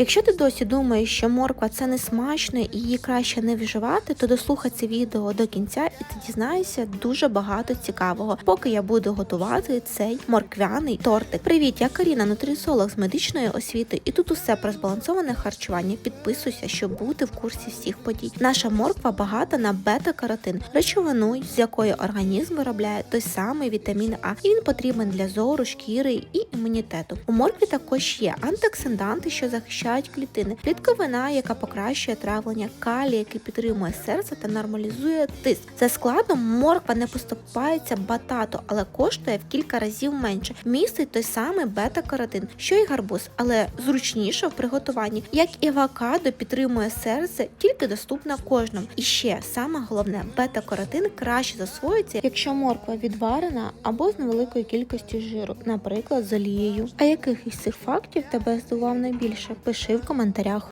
Якщо ти досі думаєш, що морква це не смачно і її краще не вживати, то дослухай це відео до кінця і ти дізнаєшся дуже багато цікавого, поки я буду готувати цей морквяний тортик. Привіт, я Каріна, нутріціолог з медичної освіти, і тут усе про збалансоване харчування. Підписуйся, щоб бути в курсі всіх подій. Наша морква багата на бета-каротин, речовину, з якої організм виробляє той самий вітамін А, і він потрібен для зору, шкіри і імунітету. У моркві також є антиоксиданти, що захищають клітини, клітковина, яка покращує травлення, калій, який підтримує серце та нормалізує тиск. За складом морква не поступається батату, але коштує в кілька разів менше. Містить той самий бета-каротин, що й гарбуз, але зручніше в приготуванні. Як і авокадо підтримує серце, тільки доступна кожному. І ще саме головне, бета-каротин краще засвоюється, якщо морква відварена або з невеликою кількістю жиру, наприклад, з олією. А яких із цих фактів тебе здивував найбільше? Пиши в коментарях.